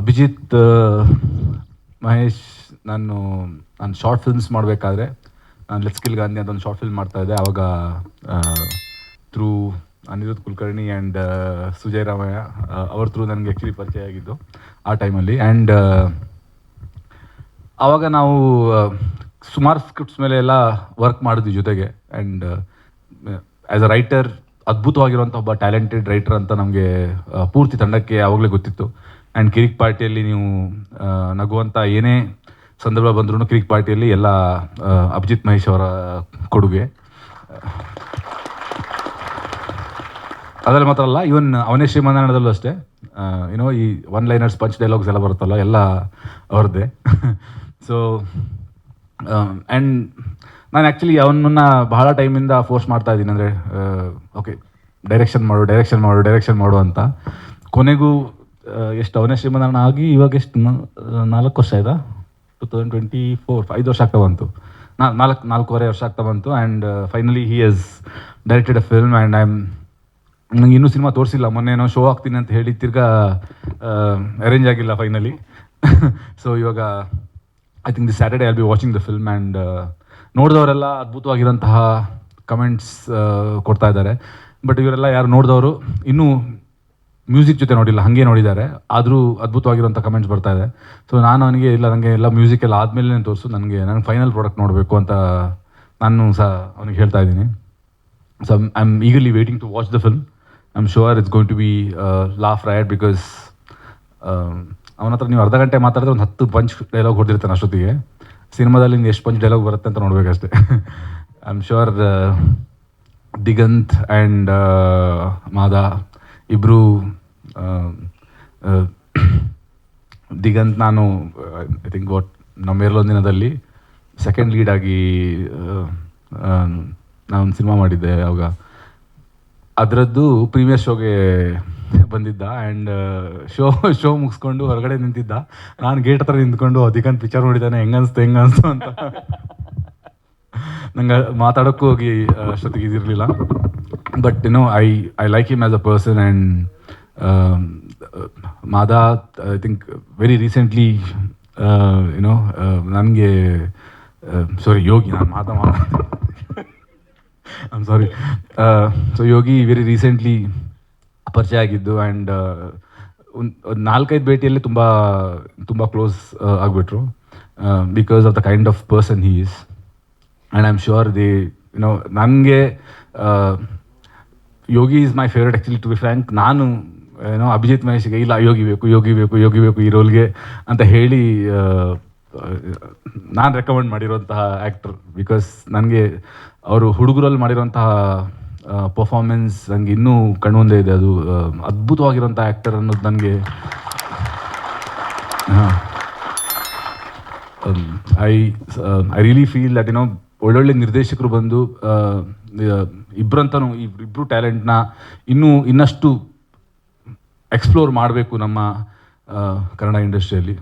ಅಭಿಜಿತ್ ಮಹೇಶ್, ನಾನು ನಾನು short films ಮಾಡಬೇಕಾದ್ರೆ, ನಾನು ಲೆಟ್ಸ್ಕಿಲ್ ಗಾಂಧಿ ಅಂತ ಒಂದು ಶಾರ್ಟ್ ಫಿಲ್ಮ್ ಮಾಡ್ತಾ ಇದ್ದೆ. ಆವಾಗ ಥ್ರೂ ಅನಿರುದ್ಧ್ ಕುಲಕರ್ಣಿ ಆ್ಯಂಡ್ ಸುಜಯ್ ರಾಮಯ್ಯ ಅವ್ರ ಥ್ರೂ ನನಗೆ ಆ್ಯಕ್ಚುಲಿ ಪರಿಚಯ ಆಗಿದ್ದು ಆ ಟೈಮಲ್ಲಿ ಆ್ಯಂಡ್ ಆವಾಗ ನಾವು ಸುಮಾರು ಸ್ಕ್ರಿಪ್ಟ್ಸ್ ಮೇಲೆ ಎಲ್ಲ ವರ್ಕ್ ಮಾಡಿದ್ವಿ ಜೊತೆಗೆ. ಆ್ಯಂಡ್ ಆ್ಯಸ್ ಅ ರೈಟರ್ ಅದ್ಭುತವಾಗಿರುವಂಥ ಒಬ್ಬ ಟ್ಯಾಲೆಂಟೆಡ್ ರೈಟರ್ ಅಂತ ನಮಗೆ ಪೂರ್ತಿ ತಂಡಕ್ಕೆ ಆವಾಗಲೇ ಗೊತ್ತಿತ್ತು. ಆ್ಯಂಡ್ ಕಿರಿಕ್ ಪಾರ್ಟಿಯಲ್ಲಿ ನೀವು ನಗುವಂಥ ಏನೇ ಸಂದರ್ಭ ಬಂದ್ರೂ ಕಿರಿಕ್ ಪಾರ್ಟಿಯಲ್ಲಿ ಎಲ್ಲ ಅಭಿಜಿತ್ ಮಹೇಶ್ ಅವರ ಕೊಡುಗೆ. ಅದರಲ್ಲಿ ಮಾತ್ರ ಅಲ್ಲ ಇವನ್ ಅವನೇ ಶ್ರೀಮಂತನದಲ್ಲೂ ಅಷ್ಟೇ. ಏನೋ ಈ ಒನ್ ಲೈನರ್ಸ್ ಪಂಚ್ ಡೈಲಾಗ್ಸ್ ಎಲ್ಲ ಬರುತ್ತಲ್ಲ, ಎಲ್ಲ ಅವ್ರದ್ದೇ. ಸೊ ಆ್ಯಂಡ್ ನಾನು ಆ್ಯಕ್ಚುಲಿ ಅವನನ್ನ ಬಹಳ ಟೈಮಿಂದ ಫೋರ್ಸ್ ಮಾಡ್ತಾ ಇದ್ದೀನಿ ಅಂದರೆ ಓಕೆ ಡೈರೆಕ್ಷನ್ ಮಾಡು ಡೈರೆಕ್ಷನ್ ಮಾಡು ಡೈರೆಕ್ಷನ್ ಮಾಡು ಅಂತ. ಕೊನೆಗೂ ಎಷ್ಟು ಅವನೇ ಶ್ರೀಮನಾರಾಯಣ ಆಗಿ ಇವಾಗ ಎಷ್ಟು ನಾಲ್ಕು ವರ್ಷ ಆಯ್ತಾ? ಟು ತೌಸಂಡ್ ಟ್ವೆಂಟಿ ಫೋರ್ ಐದು ವರ್ಷ ಆಗ್ತಾ ಬಂತು. ನಾ, ನಾಲ್ಕು, ನಾಲ್ಕೂವರೆ ವರ್ಷ ಆಗ್ತಾ ಬಂತು and finally he is directed a film and I am ನಂಗೆ ಇನ್ನೂ ಸಿನಿಮಾ ತೋರಿಸಿಲ್ಲ. ಮೊನ್ನೆ ಏನೋ ಶೋ ಆಗ್ತೀನಿ ಅಂತ ಹೇಳಿ ತಿರ್ಗಾ ಅರೇಂಜ್ ಆಗಿಲ್ಲ ಫೈನಲಿ ಸೊ ಇವಾಗ I think the Saturday I'll be watching the film and ನೋಡಿದವರೆಲ್ಲ ಅದ್ಭುತವಾಗಿರೋಂತಹ ಕಮೆಂಟ್ಸ್ ಕೊಡ್ತಾ ಇದ್ದಾರೆ. ಬಟ್ ಇವರೆಲ್ಲ ಯಾರು ನೋಡಿದವರು? ಇನ್ನೂ ಮ್ಯೂಸಿಕ್ ಜೊತೆ ನೋಡಿಲ್ಲ, ಹಾಗೆ ನೋಡಿದ್ದಾರೆ. ಆದರೂ ಅದ್ಭುತವಾಗಿರುವಂಥ ಕಮೆಂಟ್ಸ್ ಬರ್ತಾ ಇದೆ. ಸೊ ನಾನು ಅವನಿಗೆ ಇಲ್ಲ ನನಗೆ ಎಲ್ಲ ಮ್ಯೂಸಿಕ್ ಎಲ್ಲ ಆದಮೇಲೆ ತೋರಿಸು. ನನಗೆ ನನಗೆ ಫೈನಲ್ ಪ್ರಾಡಕ್ಟ್ ನೋಡಬೇಕು ಅಂತ ನಾನು ಸಹ ಅವನಿಗೆ ಹೇಳ್ತಾ ಇದ್ದೀನಿ. So I am eagerly waiting to watch the film I am sure it's going to be laugh right because ಅವನ ಹತ್ರ ನೀವು ಅರ್ಧ ಗಂಟೆ ಮಾತಾಡಿದ್ರೆ ಒಂದು ಹತ್ತು ಪಂಚ್ ಡೈಲಾಗ್ ಹೊಡೆದಿರ್ತಾನೆ ಅಷ್ಟೊತ್ತಿಗೆ. ಸಿನಿಮಾದಲ್ಲಿ ಎಷ್ಟು ಪಂಚ್ ಡೈಲಾಗ್ ಬರುತ್ತೆ ಅಂತ ನೋಡಬೇಕಷ್ಟೇ I am sure Diganth and Mada ಇಬ್ಬರು ದಿಗಂತ್ ನಾನು ಐ ಥಿಂಕ್ ವಾಟ್ ನಮ್ಮ ದಿನದಲ್ಲಿ ಸೆಕೆಂಡ್ ಲೀಡ್ ಆಗಿ ನಾನು ಒಂದು ಸಿನಿಮಾ ಮಾಡಿದ್ದೆ ಅವಾಗ. ಅದರದ್ದು ಪ್ರೀಮಿಯರ್ ಶೋಗೆ ಬಂದಿದ್ದ ಆ್ಯಂಡ್ ಶೋ ಶೋ ಮುಗಿಸ್ಕೊಂಡು ಹೊರಗಡೆ ನಿಂತಿದ್ದ. ನಾನು ಗೇಟ್ ಹತ್ರ ನಿಂತ್ಕೊಂಡು ಅದಿಕಂತ ಪಿಕ್ಚರ್ ನೋಡಿದ್ದಾನೆ ಹೆಂಗನ್ಸ್ತು ಹೆಂಗನ್ಸ್ತು ಅಂತ. ನಂಗೆ ಮಾತಾಡೋಕ್ಕೂ ಹೋಗಿ, ಅಷ್ಟೊತ್ತಿಗೆ ಇದಿರಲಿಲ್ಲ. But you know I I like him as a person and Mada I think very recently you know ನನಗೆ ಸಾರಿ ಯೋಗಿ, ನಾನು ಮಾತಾ I'm sorry so Yogi very recently ಪರಿಚಯ ಆಗಿದ್ದು ಆ್ಯಂಡ್ ಒಂದು ನಾಲ್ಕೈದು ಭೇಟಿಯಲ್ಲಿ ತುಂಬ ತುಂಬ close ಆಗಿಬಿಟ್ರು. Because of the kind of person he is and I am sure the you know ನನಗೆ Yogi is my favourite actually to be frank ನಾನು ಏನೋ ಅಭಿಜಿತ್ ಮಹೇಶ್ಗೆ, ಇಲ್ಲ, ಯೋಗಿ ಬೇಕು ಯೋಗಿ ಬೇಕು ಯೋಗಿ ಬೇಕು ಈ ರೋಲ್ಗೆ ಅಂತ ಹೇಳಿ ನಾನು ರೆಕಮೆಂಡ್ ಮಾಡಿರೋಂತಹ ಆ್ಯಕ್ಟರ್ ಬಿಕಾಸ್ ನನಗೆ ಅವರು ಹುಡುಗರಲ್ಲಿ ಮಾಡಿರೋಂತಹ ಪರ್ಫಾರ್ಮೆನ್ಸ್ ನನಗೆ ಇನ್ನೂ ಕಣ್ಮುಂದೆ ಇದೆ. ಅದು ಅದ್ಭುತವಾಗಿರುವಂಥ ಆ್ಯಕ್ಟರ್ ಅನ್ನೋದು ನನಗೆ I I really feel that ಏನೋ ಒಳ್ಳೊಳ್ಳೆ ನಿರ್ದೇಶಕರು ಬಂದು ಇಬ್ಬರಂತನೂ ಇಬ್ಬರು ಟ್ಯಾಲೆಂಟ್ನ ಇನ್ನೂ ಇನ್ನಷ್ಟು ಎಕ್ಸ್ಪ್ಲೋರ್ ಮಾಡಬೇಕು ನಮ್ಮ ಕನ್ನಡ ಇಂಡಸ್ಟ್ರಿಯಲ್ಲಿ